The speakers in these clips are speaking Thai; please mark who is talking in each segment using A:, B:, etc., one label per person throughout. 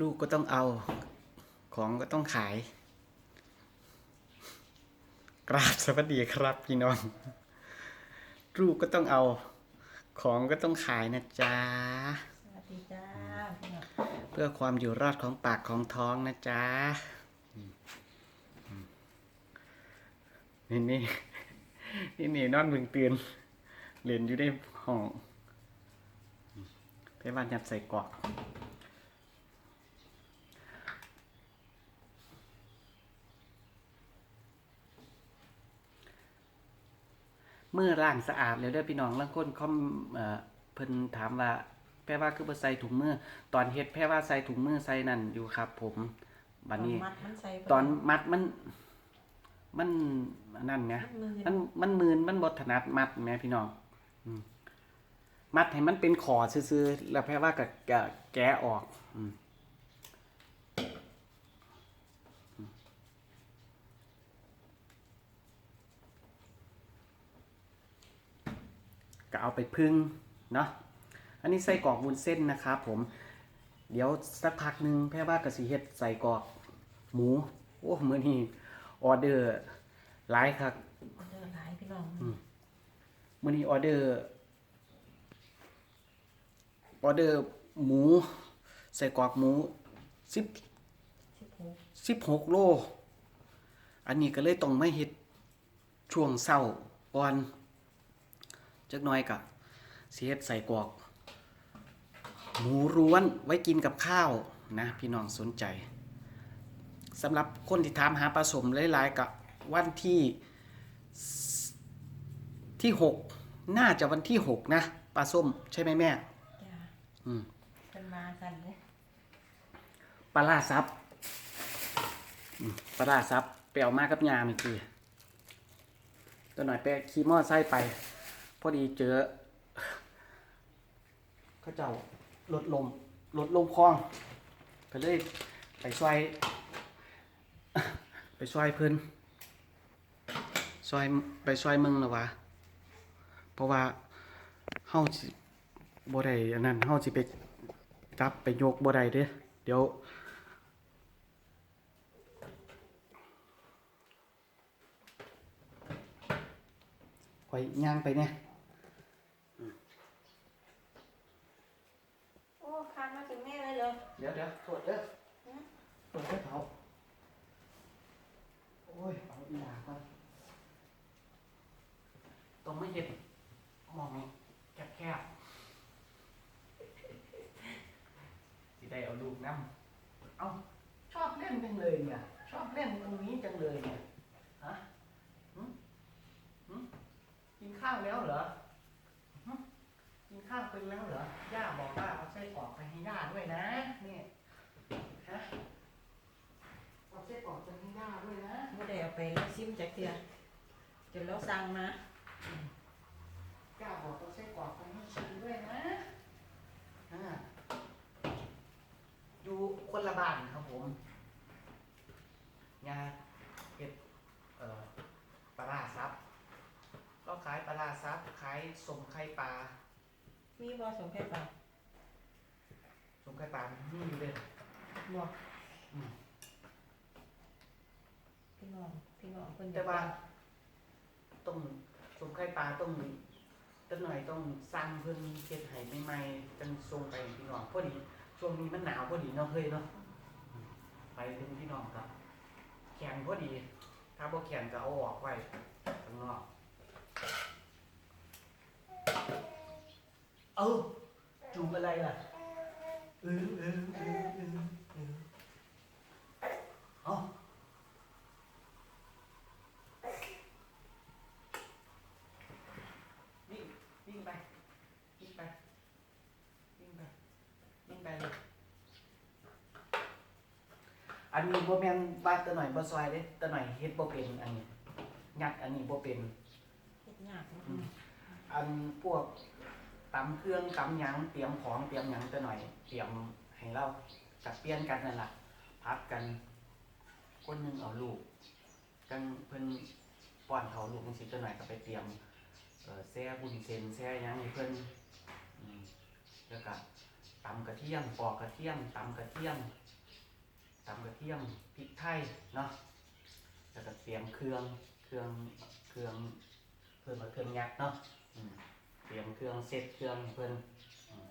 A: ลูกก็ต้องเอา ของก็ต้องขาย กราบสวัสดีครับพี่น้อง ลูกก็ต้องเอา ของก็ต้องขายนะจ๊ะ
B: สวัสดีจ้าพี่น้อง
A: เพื่อความอยู่รอดของปากของท้องนะจ๊ะอืมอืมนี่นี่นี่นี่นอนมึงตื่นเรียนอยู่ในห้องอืมไปบ้านยัดใส่กรอก เมื่อร่างสะอาดแล้วเด้อพี่น้องลางคนคอมเอ่อเพิ่นถามว่าแพรว่าคือบ่ใส่ถุงมือ ตอนเฮ็ดแพรว่าใส่ถุงมือใส่นั่นอยู่ครับ ผมบัดนี้
B: มัดมันใส่
A: ตอนมัดมัน มันอันนั่นไง
B: มันมือ
A: มันมันมืนมันบดถนัดมัดแหม่พี่น้องอืมมัดให้มันเป็นขอซื่อๆแล้วแพรว่าก็แกะแกะออก อืม ก็เอาไปพึ่งเนาะอันนี้ใส่กรอกวุ้นเส้นนะครับผม เดี๋ยวสักพักหนึ่งแพรว่ากสิเฮ็ดใส่กรอกหมู โอ้มื้อนี้ออเดอร์หลายครับ
B: เดินหลายพี่น้อง
A: มื่อนี้ออเดอร์ออเดอร์หมูใส่กรอกหมูสิบ
B: สิบหก
A: สิบหกโล อันนี้ก็เลยต้องไม่เฮ็ดช่วงเศร้าก่อน จักหน่อยกะสิเฮ็ดใส่กรอกหมูร้วนไว้กินกับข้าวนะพี่น้องสนใจสำหรับคนที่ถามหาปลาสมหลายๆกับวันที่ที่หกน่าจะวันที่หกนะปลาส้มใช่ไหมแม่
B: จ้า
A: อืม
B: เป็นมากันเลย
A: ปลาล่าซับอืมปลาล่าซับไปเอามากับยาเมื่อกี้ตัวหน่อยไปขี่มอไซค์ไป พอดีเจอเขาเจ้าลดลมลดลมคลองก็เลยไปช่วยไปช่วยเพิ่นช่วยไปช่วยมึงแล้วะเพราะว่าเฮาสิบ่ได้อันนั้นเฮาสิไปจับไปโยกบ่ได้เด้เดี๋ยวข่อยย่างไปเนี่ย
B: โอ้คานมาถึงแม่ เลยเหรอ
A: เดี๋ยวเดี๋ยวตรวจเด้อตรวจเด้อเผาโอ้ยเอาอีหลาก่อนต้องไม่เห็นมองแคบแคบๆสิได้เอาลูกน้ำเอาชอบเล่นจังเลยเนี่ย ชอบเล่นตรงนี้จังเลยเนี่ยฮะหึหึกินข้าวแล้วเหรอหึกินข้าวเป็นแล้วเหรอย่าบอกว่าเอาไส้กรอกไปให้ย่าด้วยนะเนี่ยฮะเอาไส้กรอกไปให้ย่าด้วยนะ
B: ไม่ได้เอาไปแล้วซิมจากเตียจนเราสั่งมา
A: ย่าบอกเอาไส้กรอกไปให้ชิมด้วยนะอ่าอยู่คนละบ้านครับผมยาเก็บเอ่อปลาร้าซับก็ขายปลาร้าซับขายสมไข่ปลา
B: มีบอสมแค่ปลา
A: สมไข่ปลานี่อยู่เลย
B: บอ
A: อืม
B: พี่น้อง พี่น้องคน
A: แต่ว่าต้องสมไข่ปลาต้องต้นหน่อยต้องสั่งเพิ่นเฮ็ดให้ใหม่ๆจังส่งไปให้พี่น้องพอดีช่วงนี้มันหนาวพอดีเนาะเฮ้ยเนาะอืมไปถึงพี่น้องครับ แข็งพอดี ถ้าบ่แข็งก็เอาออกไว้ข้างนอกเออจูบอะไรล่ะเออเออเออเออเออเอาวิ่งวิ่งไปวิ่งไปวิ่งไปวิ่งไปเลย อันนี้บ่แม่นว่าแตะหน่อยบ่ซอยเด้แตะหน่อยเฮ็ดบ่เป็นอันนี้ยัดอันนี้บ่เป็น
B: เฮ็ดยาก
A: อืมอันพวกตำเครื่องตำหยังเตรียมของเตรียมหยังจะหน่อย เตรียมให้เราจัดเปลี่ยนกันนั่นแหละพัดกัน คนหนึงเอาลูกกันเพิ่นป้อนเขาลูกจังซี่จะหน่อยก็ไปเตรียมเอ่อแซ่บุญเซนแซ่หยังให้เพิ่นอืมแล้วก็ตตำกระเทียมปอกกระเทียมตำกระเทียม ตำกระเทียมพริกไทยเนาะแล้วก็เตรียมเครื่องเครื่องเครื่องเพิ่นมาเครื่องยักษ์เนาะเตรียมเครื่องเสร็จเครื่องเพิ่นอืม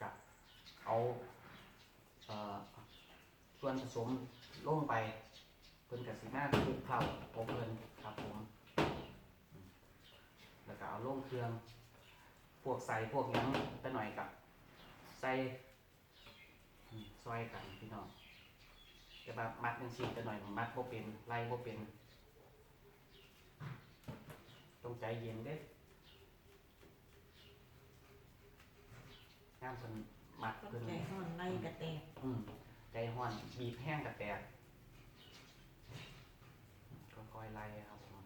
A: กับเอาส่วนผสมลงไปเพิ่นกับสีหน้าคลุกเข้าของเพิ่นครับผมแล้วก็เอาลงเครื่อง พวกใส่พวกยังไปหน่อยกับ ส่อืมซอยกันพี่น้องแต่ว่ามัดจังซี่ไปหน่อยมัดบ่เป็นไล่บ่เป็นต้องใจเย็นเด้ย่ามเพิ่นมัด
B: ต้อง
A: เพิ่น
B: ใจห่อนไล่กระแตก
A: อืมใจห้อนบีบแห้งกระแตกค่อยๆไล่ครับผม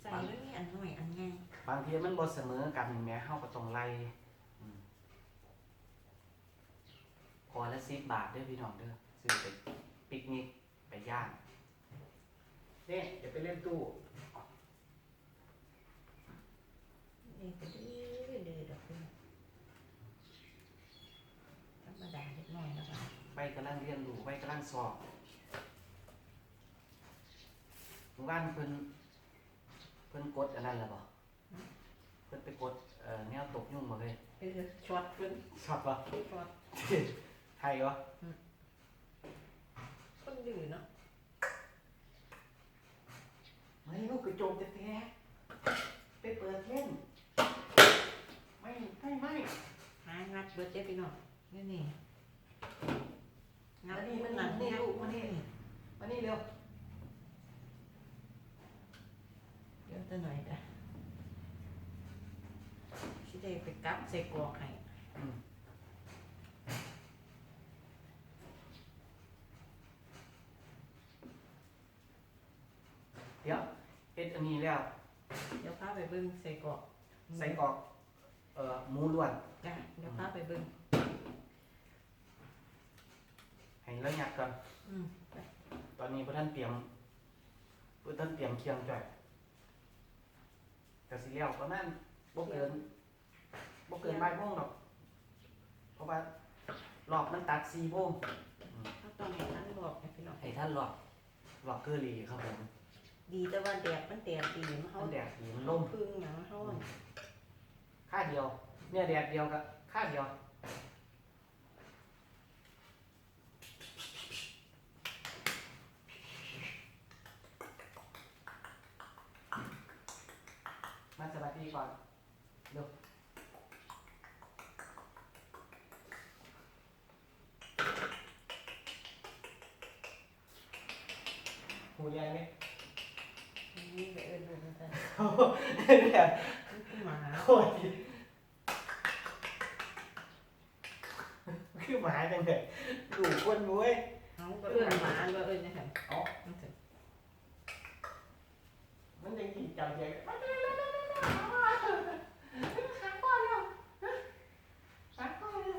B: ใส่แล้วนี่อันหน่อยอันไง
A: บางทีมันบ่เสมอกันแหม้เฮาก็ต้องไล่อืมพ อละ10บาทเด้อพี่น้องเด้อซื้อไปปิกนิกไปย่างนี่จะไปเล่นตู้
B: นี่ก็ดีเลยดอกเบี้ยธรรมดาเล็กน้อยแล้วกัน
A: ไปกำลังเรียนรู้ไปกำลังสอบหมู่บ้านเพิ่นเพิ่นกดอันนั้นแล้วบ่เพิ่นไปกดเอ่อแนวตกยุ่งบ่เฮ้ย
B: เออช็อตเพิ่น
A: ชอบบ่
B: ช็อต
A: ไทยวะ
B: คนดื้อเนาะ
A: ไม่ลูกกระจกจะแตกไปเปิดเล่น ไม่ไม่ไม่
B: หางัดเบิดเจ็บพี่น้องนี่นี่งัด
A: มานี่มา
B: หนั
A: นี่
B: ง
A: นี่ลูกมานี่มานี่เร็ว
B: เดี๋ยวจะหน่อยจ้ะสิได้ไปกลับใส่กรอกให้
A: อืมเดี๋ยวเฮ็ด อันนี้แล้ว
B: เดี๋ยวพาไปเบิ่งใส่กรอก
A: ใส่กรอกเอ่อหมูล้วน
B: จ้ะเดี๋ยวพาไปเบิ่ง
A: ให้แล้วยัดก่อน
B: อืมไป
A: ตอนนี้พระท่านเตรียมพระท่านเตรียมเคียงจ่อยกะสิแล้วประมาณบ่เกินบ่เกินบ่ายโมงหรอกเพราะว่ารอบมันตัด4โมง
B: เขาต้องให้ท่านบอกให้พี่น้อง
A: ให้ท่านรอบรอบเกอรี่ครับผม
B: ดีแต่ว่าแดดมันแดดดีมันเขา
A: มันแดดดีมัน
B: ล
A: ล
B: ม
A: ม
B: พึ่งหยังเขา
A: ค่าเดียว เนี่ยแดดเดียวกับค่าเดียวมาสวัสดีก่อนเร็วหูแดงไหม
B: เนี่
A: ย
B: มันคือหมา
A: โคตรดีคือหมาจังเลยดูคนมุ้ย
B: เขาก็เอิญหมาก็เอิญนะครั
A: เอ๋อ
B: มันถึง
A: มันยังกินจับใหญ่มาเร็วเร็วเร็วเร็วเร็วหาพ่อเร็วหาพ่อเร็ว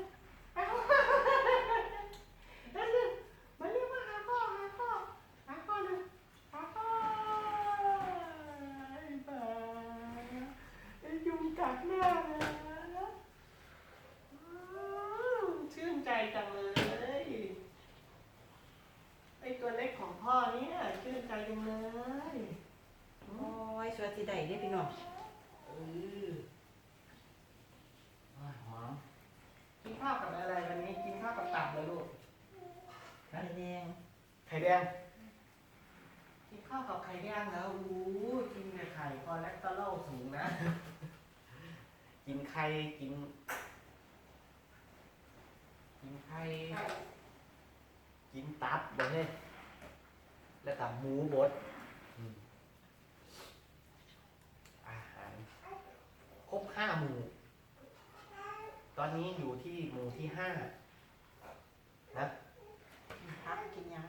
A: หาพ่อเร็วเร็วมาเร็วมาหาพ่อหาพ่อหาพ่อเร็วหาพ่อไอ้บ้าไอ้ยุงกัดหน้าเลยชื่นใจจังเลย ไอ้ตัวเล็กของพ่อเนี่ยชื่นใจจังเลย
B: โอ้ย สวัสดีได้เด้อพี่น้อง
A: เอออ้าวหอมกินข้าวกับอะไรวันนี้กินข้าวกับตับเลยลูก
B: ไข่แดง
A: ไข่แดง กินข้าวกับไข่แดงแล้วอู้กินแต่ไข่คอเลสเตอรอลสูงนะ กินไข่กิน กินไข่กินตับบ่เฮ้ยแล้วกับหมูบด ห้าหมู่ ตอนนี้อยู่ที่หมู่ที่ห้านะ
B: พักินยัง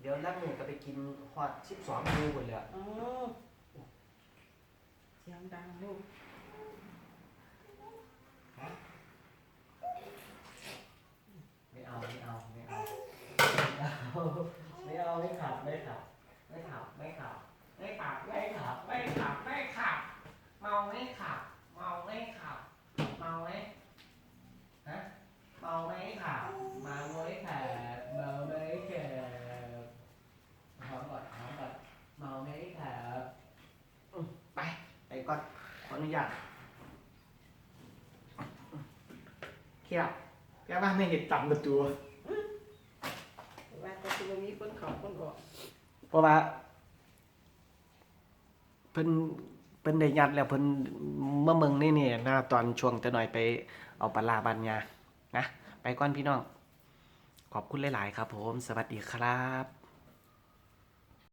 A: เดี๋ยวนักหมู่จะไปกินหอดสิบสองหมู่หมดเลย
B: อะเสียงดังลูก
A: ไม่เอาไม่เอาไม่เอา ไม่เอาไม่ขับไม่ขับ อนขออนุญาตเคียบแกว่าไม่เห็นต่ำประตู
B: ว่าแต่คือมีคนเขาคนออก
A: เพราะว่าเพิ่นเพิ่นได้ยัดแล้วเพิ่นเมื่อเมืองนี่เนี่ยนะตอนช่วงจะหน่อยไปเอาปลาร้าบันยานะ ไปก่อนพี่น้อง ขอบคุณหลาย ๆ ครับผม สวัสดีครับ